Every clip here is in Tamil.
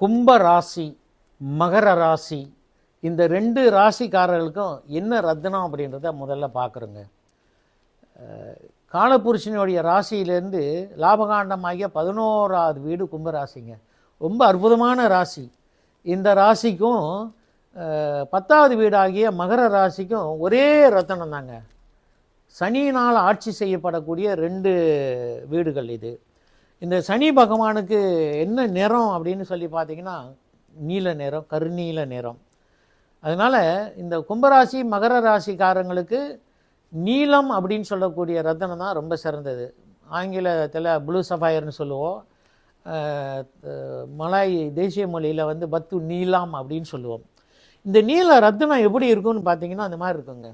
கும்ப ராசி மகர ராசி இந்த ரெண்டு ராசிக்காரர்களுக்கும் என்ன ரத்தனம் அப்படின்றத முதல்ல பார்க்குறோங்க. காலபுருஷனுடைய ராசியிலேருந்து லாபகாண்டமாகிய பதினோராவது வீடு கும்பராசிங்க ரொம்ப அற்புதமான ராசி. இந்த ராசிக்கும் பத்தாவது வீடாகிய மகர ராசிக்கும் ஒரே ரத்தனம் தாங்க சனியினால் ஆட்சி செய்யப்படக்கூடிய ரெண்டு வீடுகள் இது. இந்த சனி பகவானுக்கு என்ன நிறம் அப்படின்னு சொல்லி பார்த்தீங்கன்னா நீல நிறம் கருநீல நிறம். அதனால் இந்த கும்பராசி மகர ராசிக்காரங்களுக்கு நீலம் அப்படின்னு சொல்லக்கூடிய ரத்தனம் தான் ரொம்ப சிறந்தது. ஆங்கிலத்தில் ப்ளூ சஃபயர்னு சொல்லுவோம். மலாய் தேசிய மொழியில் வந்து பத்து நீலாம் அப்படின்னு சொல்லுவோம். இந்த நீல ரத்தினம் எப்படி இருக்கும்னு பார்த்தீங்கன்னா அந்த மாதிரி இருக்குங்க.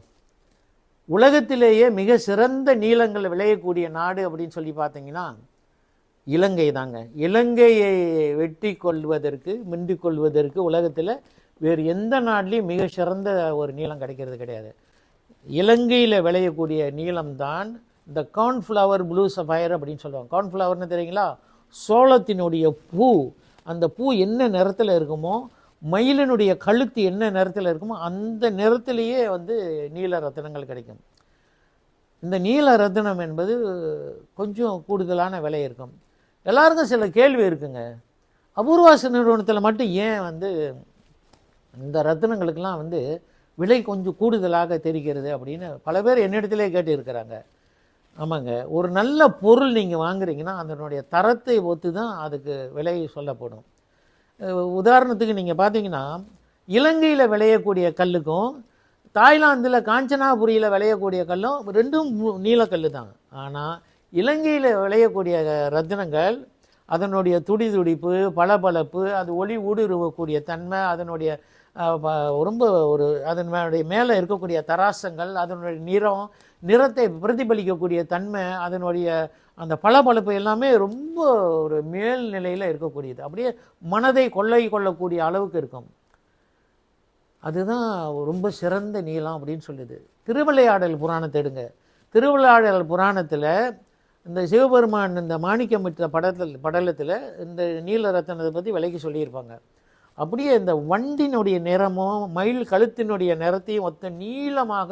உலகத்திலேயே மிக சிறந்த நீளங்கள் விளையக்கூடிய நாடு அப்படின்னு சொல்லி பார்த்தீங்கன்னா இலங்கை தாங்க. இலங்கையை வெட்டி கொள்வதற்கு மிண்டி கொள்வதற்கு உலகத்தில் வேறு எந்த நாட்டிலையும் மிக சிறந்த ஒரு நீளம் கிடைக்கிறது கிடையாது. இலங்கையில் விளையக்கூடிய நீளம் தான் இந்த கார்ன்ஃப்ளவர் ப்ளூ சஃபயர் அப்படின்னு சொல்லுவாங்க. கார்ன்ஃப்ளவர்னு தெரியுங்களா? சோளத்தினுடைய பூ. அந்த பூ என்ன நிறத்தில் இருக்குமோ மயிலனுடைய கழுத்து என்ன நிறத்தில் இருக்குமோ அந்த நிறத்திலேயே வந்து நீல ரத்தினங்கள் கிடைக்கும். இந்த நீல ரத்தினம் என்பது கொஞ்சம் கூடுதலான விலை இருக்கும். எல்லாருக்கும் சில கேள்வி இருக்குங்க. அபூர்வாச நிறுவனத்தில் மட்டும் ஏன் வந்து இந்த ரத்தினங்களுக்கெல்லாம் வந்து விலை கொஞ்சம் கூடுதலாக தெரிகிறது அப்படின்னு பல பேர் என்னிடத்திலே கேட்டிருக்கிறாங்க. ஆமாங்க. ஒரு நல்ல பொருள் நீங்கள் வாங்குறீங்கன்னா அதனுடைய தரத்தை ஒத்து தான் அதுக்கு விலை சொல்லப்படும். உதாரணத்துக்கு நீங்கள் பார்த்தீங்கன்னா இலங்கையில் விளையக்கூடிய கல்லுக்கும் தாய்லாந்தில் காஞ்சனாபுரியில் விளையக்கூடிய கல்லும் ரெண்டும் நீலக்கல் தான் ஆனால் இலங்கையில் விளையக்கூடிய ரத்தினங்கள் அதனுடைய துடி துடிப்பு பளபளப்பு அது ஒளி ஊடுருவக்கூடிய தன்மை அதனுடைய ரொம்ப ஒரு அதனுடைய மேலே இருக்கக்கூடிய தராசங்கள் அதனுடைய நிறம் நிறத்தை பிரதிபலிக்கக்கூடிய தன்மை அதனுடைய அந்த பளபளப்பு எல்லாமே ரொம்ப ஒரு மேல் நிலையில் இருக்கக்கூடியது. அப்படியே மனதை கொள்ளை கொள்ளக்கூடிய அளவுக்கு இருக்கும். அதுதான் ரொம்ப சிறந்த நீளம் அப்படின்னு சொல்லுது. திருவிளையாடல் புராணத்தை எடுங்க. திருவிளையாடல் புராணத்தில் இந்த சிவபெருமான் இந்த மாணிக்கமிட்ட படத்தில் படலத்தில் இந்த நீல ரத்தனத்தை பற்றி விலைக்கு சொல்லியிருப்பாங்க. அப்படியே இந்த வண்டினுடைய நிறமும் மயில் கழுத்தினுடைய நிறத்தையும் ஒத்த நீளமாக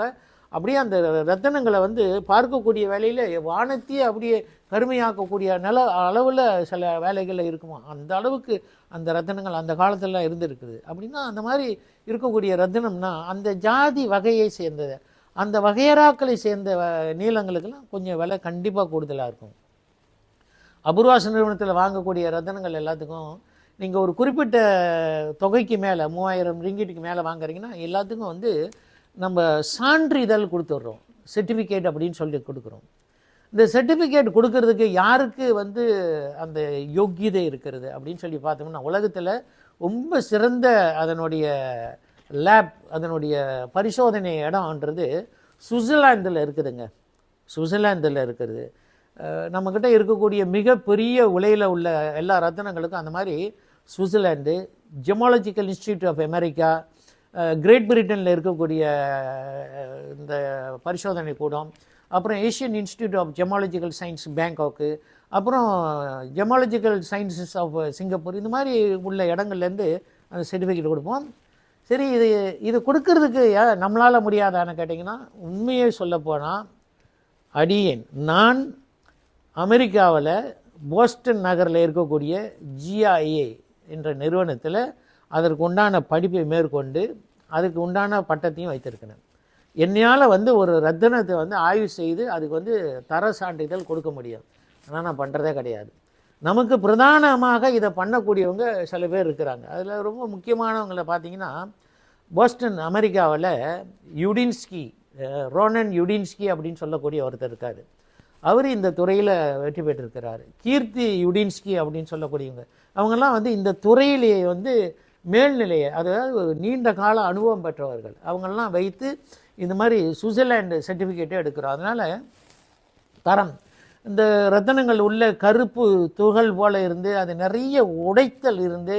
அப்படியே அந்த ரத்தனங்களை வந்து பார்க்கக்கூடிய வேலையில் வானத்தையே அப்படியே கருமையாக்கக்கூடிய நில அளவில் சில வேலைகளில் இருக்குமா? அந்த அளவுக்கு அந்த ரத்தனங்கள் அந்த காலத்திலலாம் இருந்திருக்குது. அப்படின்னா அந்த மாதிரி இருக்கக்கூடிய ரத்தனம்னா அந்த ஜாதி வகையை சேர்ந்தது. அந்த வகையறாக்களை சேர்ந்த வ- நீளங்களுக்கெல்லாம் கொஞ்சம் விலை கண்டிப்பாக கூடுதலாக இருக்கும். அபூர்வாச நிறுவனத்தில் வாங்கக்கூடிய ரத்தனங்கள் எல்லாத்துக்கும் நீங்கள் ஒரு குறிப்பிட்ட தொகைக்கு மேலே மூவாயிரம் ரிங்கிட்டுக்கு மேலே வாங்குறீங்கன்னா எல்லாத்துக்கும் வந்து நம்ம சான்றிதழ் கொடுத்துட்றோம். சர்டிஃபிகேட் அப்படின்னு சொல்லி கொடுக்குறோம். இந்த சர்டிஃபிகேட் கொடுக்கறதுக்கு யாருக்கு வந்து அந்த யோக்கியதை இருக்கிறது அப்படின்னு சொல்லி பார்த்தோம்னா உலகத்தில் ரொம்ப சிறந்த அதனுடைய லேப் அதனுடைய பரிசோதனை இடம்ன்றது சுவிட்சர்லாந்தில் இருக்குதுங்க. சுவிட்சர்லாந்தில் இருக்கிறது நம்மக்கிட்ட இருக்கக்கூடிய மிகப்பெரிய உலையில் உள்ள எல்லா ரத்தனங்களுக்கும் அந்த மாதிரி Switzerland gemological institute of America great பிரிட்டனில் இருக்கக்கூடிய இந்த பரிசோதனை கூடம் அப்புறம் Asian institute of gemological science பேங்காக்கு அப்புறம் ஜெமாலஜிக்கல் சயின்சஸ் ஆஃப் சிங்கப்பூர் இந்த மாதிரி உள்ள இடங்கள்லேருந்து அந்த சர்டிஃபிகேட் கொடுப்போம். சரி இது இது கொடுக்கறதுக்கு நம்மளால் நம்மளால முடியாதான்னு கேட்டிங்கன்னா உண்மையை சொல்லப்போனால் அடியேன். நான் அமெரிக்காவில் போஸ்டன் நகரில் இருக்கக்கூடிய ஜிஐஏ என்ற நிறுவனத்தில் அதற்கு உண்டான படிப்பை மேற்கொண்டு அதுக்கு உண்டான பட்டத்தையும் வைத்திருக்கிறேன். என்னையால் வந்து ஒரு ரத்தினத்தை வந்து ஆய்வு செய்து அதுக்கு வந்து தர சான்றிதழ் கொடுக்க முடியும். ஆனால் நான் பண்ணுறதே கிடையாது. நமக்கு பிரதானமாக இதை பண்ணக்கூடியவங்க சில பேர் இருக்கிறாங்க. அதில் ரொம்ப முக்கியமானவங்களை பார்த்தீங்கன்னா போஸ்டன் அமெரிக்காவில் யுடின்ஸ்கி ரோனன் யுடின்ஸ்கி அப்படின்னு சொல்லக்கூடிய ஒருத்தர் இருக்கார். அவர் இந்த துறையில் வெற்றி பெற்றிருக்கிறார். கீர்த்தி யுடின்ஸ்கி அப்படின்னு சொல்லக்கூடியவங்க. அவங்கெல்லாம் வந்து இந்த துறையிலேயே வந்து மேல்நிலையை அதாவது நீண்ட கால அனுபவம் பெற்றவர்கள். அவங்கெல்லாம் வைத்து இந்த மாதிரி சுவிட்சர்லாண்டு சர்டிஃபிகேட்டே எடுக்கிறோம். அதனால் தரம் இந்த ரத்தனங்கள் உள்ள கருப்பு துகள் போல இருந்து அது நிறைய உடைத்தல் இருந்து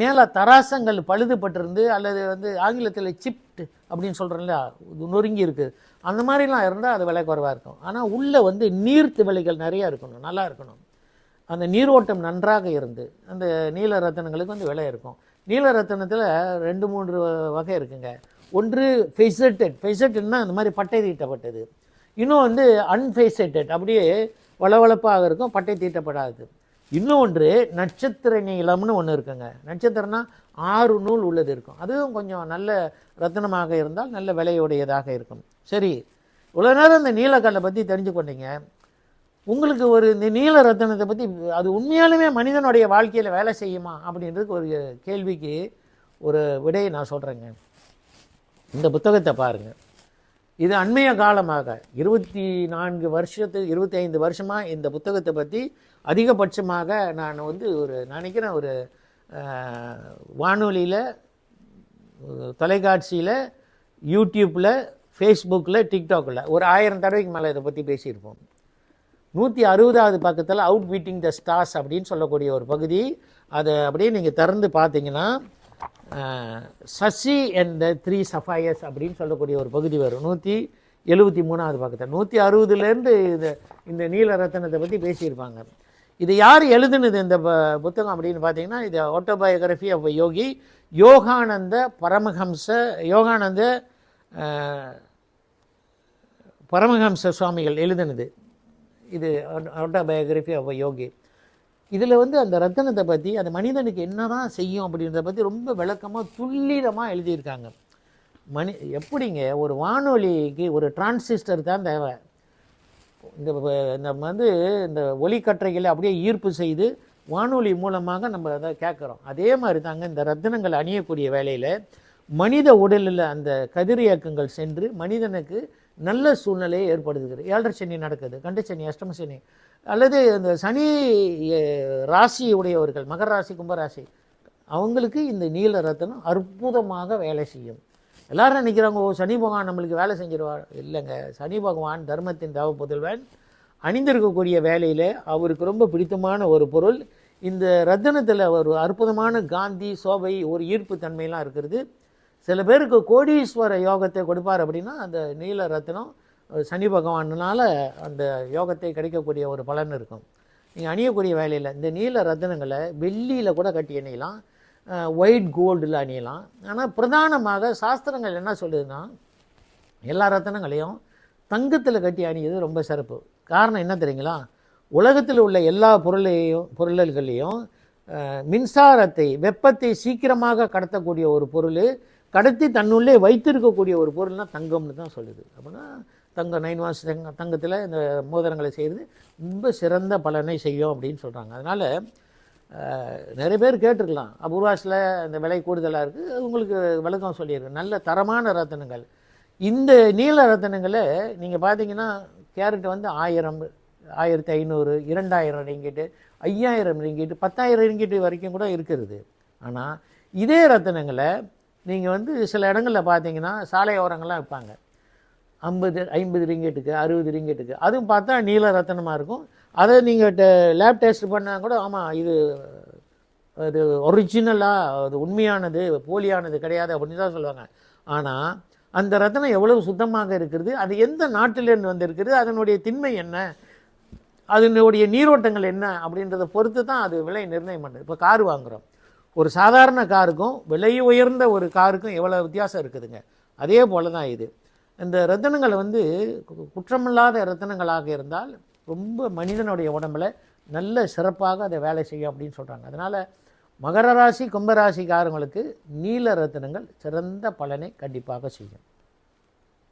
மேலே தராசங்கள் பழுதுபட்டிருந்து அல்லது வந்து ஆங்கிலத்தில் சிப்ட் அப்படின்னு சொல்கிறோம்ல நொறுங்கி இருக்குது அந்த மாதிரிலாம் இருந்தால் அது விலை குறைவாக இருக்கும். ஆனால் உள்ளே வந்து நீர்த்து விலைகள் நிறையா இருக்கணும் நல்லா இருக்கணும். அந்த நீரோட்டம் நன்றாக இருந்து அந்த நீல ரத்தனங்களுக்கு வந்து விலை இருக்கும். நீல ரத்தனத்தில் ரெண்டு மூன்று வகை இருக்குங்க. ஒன்று ஃபெசட்டட் ஃபெசட்டட்னா அந்த மாதிரி பட்டை தீட்டப்பட்டது. இன்னும் வந்து அன்ஃபேசட்டட் அப்படியே வளவளப்பாக இருக்கும் பட்டை தீட்டப்படாது. இன்னொன்று நட்சத்திர நீளம்னு ஒன்று இருக்குங்க. நட்சத்திரம்னா ஆறு நூல் உள்ளது இருக்கும். அதுவும் கொஞ்சம் நல்ல ரத்தனமாக இருந்தால் நல்ல விலையுடையதாக இருக்கும். சரி இவ்வளோ நேரம் இந்த நீலக்கல்லை பற்றி தெரிஞ்சு கொண்டீங்க. உங்களுக்கு ஒரு இந்த நீல ரத்தனத்தை பற்றி அது உண்மையாலுமே மனிதனுடைய வாழ்க்கையில் வேலை செய்யுமா அப்படின்றதுக்கு ஒரு கேள்விக்கு ஒரு விடையை நான் சொல்கிறேங்க இந்த புத்தகத்தை பாருங்கள் இது அண்மைய காலமாக. இருபத்தி நான்கு வருஷத்து இருபத்தி ஐந்து வருஷமாக இந்த புத்தகத்தை பற்றி அதிகபட்சமாக நான் வந்து ஒரு நினைக்கிறேன் ஒரு வானொலியில் தொலைக்காட்சியில் யூடியூப்பில் ஃபேஸ்புக்கில் டிக்டாக்கில் ஒரு ஆயிரம் தடவைக்கு மேலே இதை பற்றி பேசியிருப்போம். நூற்றி அறுபதாவது பக்கத்தில் அவுட் பீட்டிங் த ஸ்டார்ஸ் அப்படின்னு சொல்லக்கூடிய ஒரு பகுதி அதை அப்படியே நீங்கள் திறந்து பார்த்தீங்கன்னா Sasi and the three sapphires அப்படின்னு சொல்லக்கூடிய ஒரு பகுதி வரும். நூற்றி எழுபத்தி மூணாவது பக்கத்தில். நூற்றி அறுபதுலேருந்து இந்த இந்த நீல ரத்தனத்தை பற்றி பேசியிருப்பாங்க. இது யார் எழுதுனது இந்த ப- புத்தகம் அப்படின்னு பார்த்தீங்கன்னா இது ஆட்டோபயோகிராஃபி ஆஃப் யோகி யோகானந்த பரமஹம்ச யோகானந்த பரமஹம்ச சுவாமிகள் எழுதினது. இது ஆட்டோபயோகிராஃபி ஆஃப் யோகி இதில் வந்து அந்த ரத்தனத்தை பற்றி அந்த மனிதனுக்கு என்னதான் செய்யும் அப்படின்றத பற்றி ரொம்ப விளக்கமாக துல்லிதமாக எழுதியிருக்காங்க. மனி எப்படிங்க? ஒரு வானொலிக்கு ஒரு டிரான்சிஸ்டர் தான் தேவை. இந்த நம்ம வந்து இந்த ஒலிக்கற்றைகளை அப்படியே ஈர்ப்பு செய்து வானொலி மூலமாக நம்ம அதை கேட்குறோம். அதே மாதிரி தாங்க இந்த ரத்தினங்கள் அணியக்கூடிய வேலையில் மனித உடலில் அந்த கதிரியக்கங்கள் சென்று மனிதனுக்கு நல்ல சூழ்நிலையை ஏற்படுத்துகிறது ஏழரை சனி நடக்குது கண்ட சனி அஷ்டம சனி அல்லது இந்த சனி ராசியுடையவர்கள் ராசி உடையவர்கள் மகர ராசி கும்பராசி அவங்களுக்கு இந்த நீல ரத்தனம் அற்புதமாக வேலை செய்யும். எல்லாரும் நினைக்கிறாங்க ஓ சனி பகவான் நம்மளுக்கு வேலை செஞ்சிருவார் இல்லைங்க. சனி பகவான் தர்மத்தின் தவ புதல்வன் அணிந்திருக்கக்கூடிய வேலையில் அவருக்கு ரொம்ப பிடித்தமான ஒரு பொருள். இந்த ரத்தனத்தில் ஒரு அற்புதமான காந்தி சோபை ஒரு ஈர்ப்பு தன்மையெல்லாம் இருக்கிறது. சில பேருக்கு கோடீஸ்வர யோகத்தை கொடுப்பார் அப்படின்னா அந்த நீல ரத்னம் சனி பகவானால அந்த யோகத்தை கிடைக்கக்கூடிய ஒரு பலன் இருக்கும். நீங்கள் அணியக்கூடிய வேலையில் இந்த நீல ரத்தினங்களை வெள்ளியில் கூட கட்டி அணியலாம். ஒயிட் கோல்டில் அணியலாம். ஆனால் பிரதானமாக சாஸ்திரங்கள் என்ன சொல்லுதுன்னா எல்லா ரத்தினங்களையும் தங்கத்தில் கட்டி அணியது ரொம்ப சிறப்பு. காரணம் என்ன தெரியுங்களா? உலகத்தில் உள்ள எல்லா பொருளையும் பொருள்களையும் மின்சாரத்தை வெப்பத்தை சீக்கிரமாக கடத்தக்கூடிய ஒரு பொருள் கடத்தி தன்னுள்ளே வைத்திருக்கக்கூடிய ஒரு பொருள்னா தங்கம்னு தான் சொல்லுது. அப்படின்னா தங்கம் நைன் வாஸ் தங்க தங்கத்தில் இந்த மோதிரங்களை செய்கிறது ரொம்ப சிறந்த பலனை செய்யும் அப்படின்னு சொல்கிறாங்க அதனால் நிறைய பேர் கேட்டிருக்கலாம். அபூர்வாஸில் இந்த விலை கூடுதலாக இருக்குது உங்களுக்கு விளக்கம் சொல்லியிருக்கு நல்ல தரமான ரத்தினங்கள். இந்த நீல ரத்தனங்களை நீங்கள் பார்த்தீங்கன்னா கேரட் வந்து ஆயிரம் ஆயிரத்தி ஐநூறு இரண்டாயிரம் ரிங்கிட்டு ஐயாயிரம் ரிங்கிட்டு பத்தாயிரம் ரிங்கிட்டு வரைக்கும் கூட இருக்கிறது. ஆனால் இதே ரத்தனங்களை நீங்கள் வந்து சில இடங்களில் பார்த்தீங்கன்னா சாலையோரங்கள்லாம் விற்பாங்க வைப்பாங்க. ஐம்பது ஐம்பது ரிங்கெட்டுக்கு அறுபது ரிங்கெட்டுக்கு. அதுவும் பார்த்தா நீல ரத்தனமாக இருக்கும். அதை நீங்கள் லேப் டெஸ்ட் பண்ணால் கூட ஆமாம் இது அது ஒரிஜினலாக அது உண்மையானது போலியானது கிடையாது அப்படின்னு தான் சொல்லுவாங்க. ஆனால் அந்த ரத்தனம் எவ்வளவு சுத்தமாக இருக்கிறது அது எந்த நாட்டிலேருந்து வந்திருக்கிறது அதனுடைய திண்மை என்ன அதனுடைய நீரோட்டங்கள் என்ன அப்படின்றத பொறுத்து தான் அது விலை நிர்ணயம் பண்ணுது. இப்போ கார் வாங்குகிறோம் ஒரு சாதாரண காருக்கும் விலை உயர்ந்த ஒரு காருக்கும் எவ்வளோ வித்தியாசம் இருக்குதுங்க? அதே போல தான் இது. இந்த ரத்தினங்கள் வந்து கு- குற்றமில்லாத ரத்தினங்களாக இருந்தால் ரொம்ப மனிதனுடைய உடம்புல நல்ல சிறப்பாக அதை வேலை செய்யும் அப்படின்னு சொல்கிறாங்க அதனால் மகர ராசி கும்பராசிக்காரங்களுக்கு நீல ரத்தினங்கள் சிறந்த பலனை கண்டிப்பாக செய்யும்.